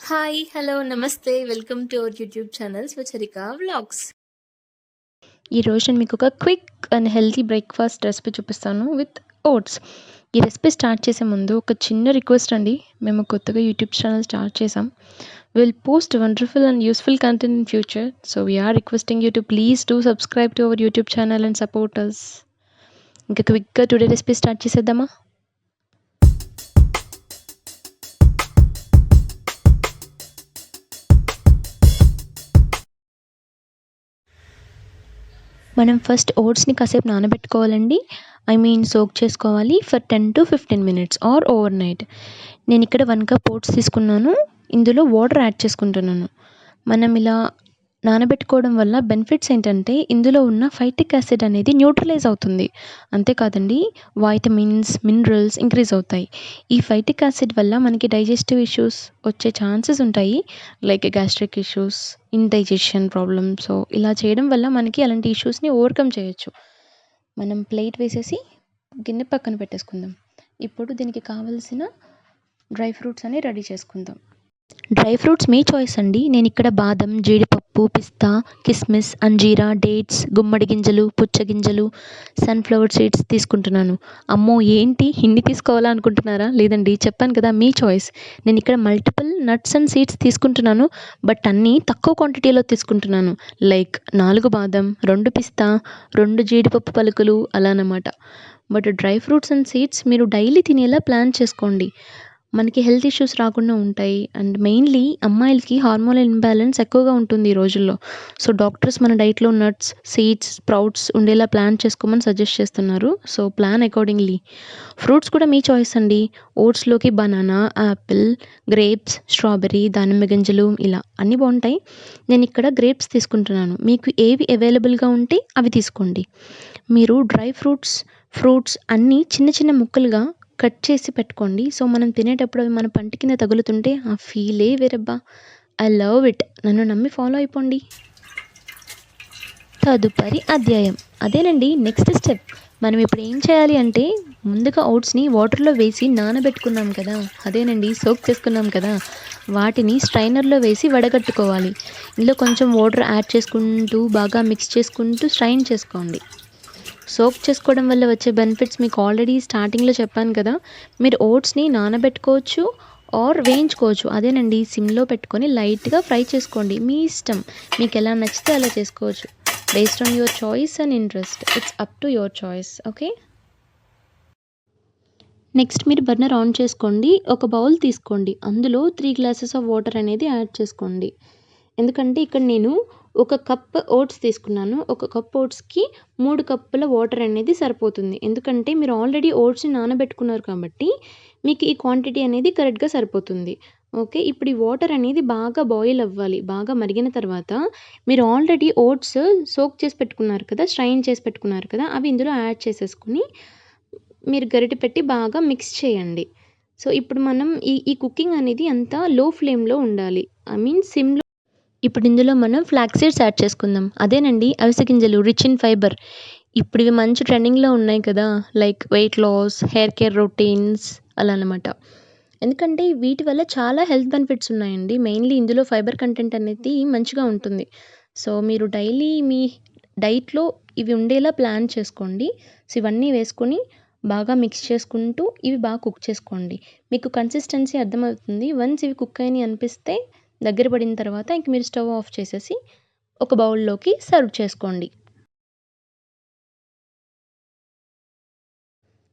Hi hello namaste welcome to our YouTube channel Swacharika vlogs ఈరోజు నేను మీకు ఒక quick and healthy breakfast recipe చూపిస్తాను విత్ ఓట్స్ ఈ రెసిపీ స్టార్ట్ చేసే ముందు ఒక చిన్న రిక్వెస్ట్ అండి. మేము కొత్తగా యూట్యూబ్ ఛానల్ స్టార్ట్ చేసాం. Will post wonderful and useful content in future so we're requesting you to please do subscribe to our YouTube channel and supporters ఇంకా క్విక్గా టుడే రెసిపీ స్టార్ట్ చేసేద్దామా? మనం ఫస్ట్ ఓట్స్ని కాసేపు నానబెట్టుకోవాలండి. ఐ మీన్ సోక్ చేసుకోవాలి for ten to fifteen minutes or overnight నేను ఇక్కడ వన్ కప్ ఓట్స్ తీసుకున్నాను. ఇందులో వాటర్ యాడ్ చేసుకుంటున్నాను. మనం ఇలా నానబెట్టుకోవడం వల్ల బెనిఫిట్స్ ఏంటంటే ఇందులో ఉన్న ఫైటిక్ యాసిడ్ అనేది న్యూట్రలైజ్ అవుతుంది. అంతేకాదండి వైటమిన్స్ మినరల్స్ ఇంక్రీజ్ అవుతాయి. ఈ ఫైటిక్ యాసిడ్ వల్ల మనకి డైజెస్టివ్ ఇష్యూస్ వచ్చే ఛాన్సెస్ ఉంటాయి. Like gastric issues indigestion problems ఇలా చేయడం వల్ల మనకి అలాంటి ఇష్యూస్ని ఓవర్కమ్ చేయొచ్చు. మనం ప్లేట్ వేసేసి గిన్నె పక్కన పెట్టేసుకుందాం. ఇప్పుడు దీనికి కావలసిన డ్రై ఫ్రూట్స్ అని రెడీ చేసుకుందాం. డ్రై ఫ్రూట్స్ మీ చాయిస్ అండి. నేను ఇక్కడ బాదం జీడిపప్పు పిస్తా కిస్మిస్ అంజీరా డేట్స్ గుమ్మడి గింజలు పుచ్చగింజలు సన్ఫ్లవర్ సీడ్స్ తీసుకుంటున్నాను. అమ్మో ఏంటి? ఇన్ని తీసుకోవాలా అనుకుంటున్నారా? లేదండి చెప్పాను కదా మీ చాయిస్ నేను ఇక్కడ మల్టిపుల్ నట్స్ అండ్ సీడ్స్ తీసుకుంటున్నాను బట్ అన్నీ తక్కువ క్వాంటిటీలో తీసుకుంటున్నాను. లైక్ నాలుగు బాదం రెండు పిస్తా రెండు జీడిపప్పు పలుకులు అలా అన్నమాట. But dry fruits and seeds మీరు డైలీ తినేలా ప్లాన్ చేసుకోండి. మనకి హెల్త్ ఇష్యూస్ రాకుండా ఉంటాయి. అండ్ మెయిన్లీ అమ్మాయిలకి హార్మోన్ ఇంబ్యాలెన్స్ ఎక్కువగా ఉంటుంది ఈ రోజుల్లో. సో డాక్టర్స్ మన డైట్లో నట్స్ సీడ్స్ స్ప్రౌట్స్ ఉండేలా ప్లాన్ చేసుకోమని సజెస్ట్ చేస్తున్నారు. So plan accordingly. ఫ్రూట్స్ కూడా మీ చాయిస్ అండి. ఓట్స్లోకి బనానా యాపిల్ గ్రేప్స్ స్ట్రాబెర్రీ దానిమ్మ గింజలు ఇలా అన్నీ బాగుంటాయి. నేను ఇక్కడ గ్రేప్స్ తీసుకుంటున్నాను. మీకు ఏవి అవైలబుల్గా ఉంటే అవి తీసుకోండి. మీరు డ్రై ఫ్రూట్స్ ఫ్రూట్స్ అన్నీ చిన్న చిన్న ముక్కలుగా కట్ చేసి పెట్టుకోండి. సో మనం తినేటప్పుడు అవి మన పంట కింద తగులుతుంటే ఆ ఫీలే వేరబ్బా. ఐ లవ్ ఇట్ నన్ను నమ్మి ఫాలో అయిపోండి. తదుపరి అధ్యాయం. అదేనండి నెక్స్ట్ స్టెప్ మనం ఇప్పుడు ఏం చేయాలి అంటే ముందుగా ఓట్స్ని వాటర్లో వేసి నానబెట్టుకున్నాం కదా. అదేనండి సోక్ చేసుకున్నాం కదా. వాటిని స్ట్రైనర్లో వేసి వడగట్టుకోవాలి. ఇందులో కొంచెం వాటర్ యాడ్ చేసుకుంటూ బాగా మిక్స్ చేసుకుంటూ స్ట్రైన్ చేసుకోండి. సోక్ చేసుకోవడం వల్ల వచ్చే బెనిఫిట్స్ మీకు ఆల్రెడీ స్టార్టింగ్లో చెప్పాను కదా. మీరు ఓట్స్ని నానబెట్టుకోవచ్చు ఆర్ వేయించుకోవచ్చు. అదేనండి సిమ్లో పెట్టుకొని లైట్గా ఫ్రై చేసుకోండి. మీ ఇష్టం. మీకు ఎలా నచ్చితే అలా చేసుకోవచ్చు. Based on your choice and interest it's up to your choice okay next మీరు బర్నర్ ఆన్ చేసుకోండి. ఒక బౌల్ తీసుకోండి. అందులో త్రీ గ్లాసెస్ ఆఫ్ వాటర్ అనేది యాడ్ చేసుకోండి. ఎందుకంటే ఇక్కడ నేను ఒక కప్ ఓట్స్ తీసుకున్నాను. ఒక కప్ ఓట్స్కి మూడు కప్పుల వాటర్ అనేది సరిపోతుంది. ఎందుకంటే మీరు ఆల్రెడీ ఓట్స్ని నానబెట్టుకున్నారు కాబట్టి మీకు ఈ క్వాంటిటీ అనేది కరెక్ట్గా సరిపోతుంది. ఓకే? ఇప్పుడు ఈ వాటర్ అనేది బాగా బాయిల్ అవ్వాలి. బాగా మరిగిన తర్వాత మీరు ఆల్రెడీ ఓట్స్ సోక్ చేసి పెట్టుకున్నారు కదా స్ట్రైన్ చేసి పెట్టుకున్నారు కదా అవి ఇందులో యాడ్ చేసేసుకుని మీరు గరిటె పెట్టి బాగా మిక్స్ చేయండి. సో ఇప్పుడు మనం ఈ ఈ కుకింగ్ అనేది అంతా లో ఫ్లేమ్లో ఉండాలి. ఐ మీన్ సిమ్లో ఇప్పుడు ఇందులో మనం ఫ్లాక్ సీడ్స్ యాడ్ చేసుకుందాం. అదేనండి అవిసె గింజలు రిచ్ ఇన్ ఫైబర్ ఇప్పుడు ఇవి మంచి ట్రెండింగ్లో ఉన్నాయి కదా like weight loss hair care routines అలా అనమాట ఎందుకంటే వీటి వల్ల చాలా హెల్త్ బెనిఫిట్స్ ఉన్నాయండి. మెయిన్లీ ఇందులో ఫైబర్ కంటెంట్ అనేది మంచిగా ఉంటుంది. సో మీరు డైలీ మీ డైట్లో ఇవి ఉండేలా ప్లాన్ చేసుకోండి. సో ఇవన్నీ వేసుకొని బాగా మిక్స్ చేసుకుంటూ ఇవి బాగా కుక్ చేసుకోండి. మీకు కన్సిస్టెన్సీ అర్థమవుతుంది. వన్స్ ఇవి కుక్ అయినాయి అనిపిస్తే దగ్గర పడిన తర్వాత ఇంక మీరు స్టవ్ ఆఫ్ చేసేసి ఒక బౌల్లోకి సర్వ్ చేసుకోండి.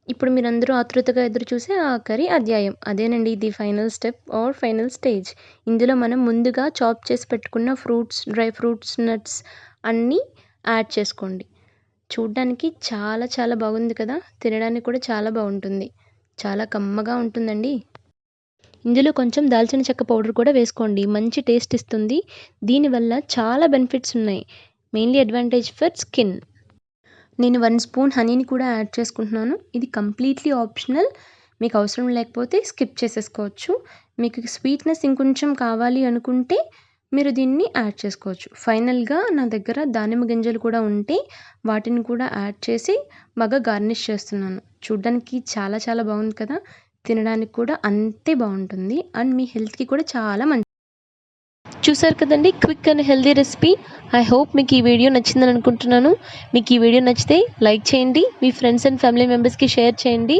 ఇప్పుడు మీరందరూ ఆతృతగా ఎదురు చూసే ఆఖరి అధ్యాయం. అదేనండి ఇది final step or final stage. ఇందులో మనం ముందుగా చాప్ చేసి పెట్టుకున్న ఫ్రూట్స్ డ్రై ఫ్రూట్స్ నట్స్ అన్నీ యాడ్ చేసుకోండి. చూడ్డానికి చాలా చాలా బాగుంది కదా? తినడానికి కూడా చాలా బాగుంటుంది. చాలా కమ్మగా ఉంటుందండి. ఇందులో కొంచెం దాల్చిన చెక్క పౌడర్ కూడా వేసుకోండి. మంచి టేస్ట్ ఇస్తుంది. దీనివల్ల చాలా బెనిఫిట్స్ ఉన్నాయి. Mainly advantage for skin. నేను వన్ స్పూన్ హనీని కూడా యాడ్ చేసుకుంటున్నాను. ఇది కంప్లీట్లీ ఆప్షనల్. మీకు అవసరం లేకపోతే స్కిప్ చేసేసుకోవచ్చు. మీకు స్వీట్నెస్ ఇంకొంచెం కావాలి అనుకుంటే మీరు దీన్ని యాడ్ చేసుకోవచ్చు. ఫైనల్గా నా దగ్గర దానిమ్మ గింజలు కూడా ఉంటే వాటిని కూడా యాడ్ చేసి బాగా గార్నిష్ చేస్తున్నాను. చూడ్డానికి చాలా చాలా బాగుంది కదా. తినడానికి కూడా అంతే బాగుంటుంది. అండ్ మీ హెల్త్కి కూడా చాలా మంచి చూసారు కదండి? Quick and healthy recipe. I hope మీకు ఈ వీడియో నచ్చిందని అనుకుంటున్నాను. మీకు ఈ వీడియో నచ్చితే లైక్ చేయండి. మీ ఫ్రెండ్స్ అండ్ ఫ్యామిలీ మెంబర్స్కి షేర్ చేయండి.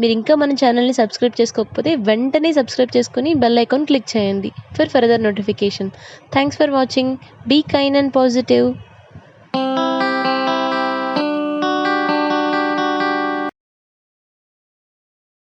మీరు ఇంకా మన ఛానల్ని సబ్స్క్రైబ్ చేసుకోకపోతే వెంటనే సబ్స్క్రైబ్ చేసుకొని బెల్ ఐకాన్ క్లిక్ చేయండి. For further notification. Thanks for watching. Be kind and positive.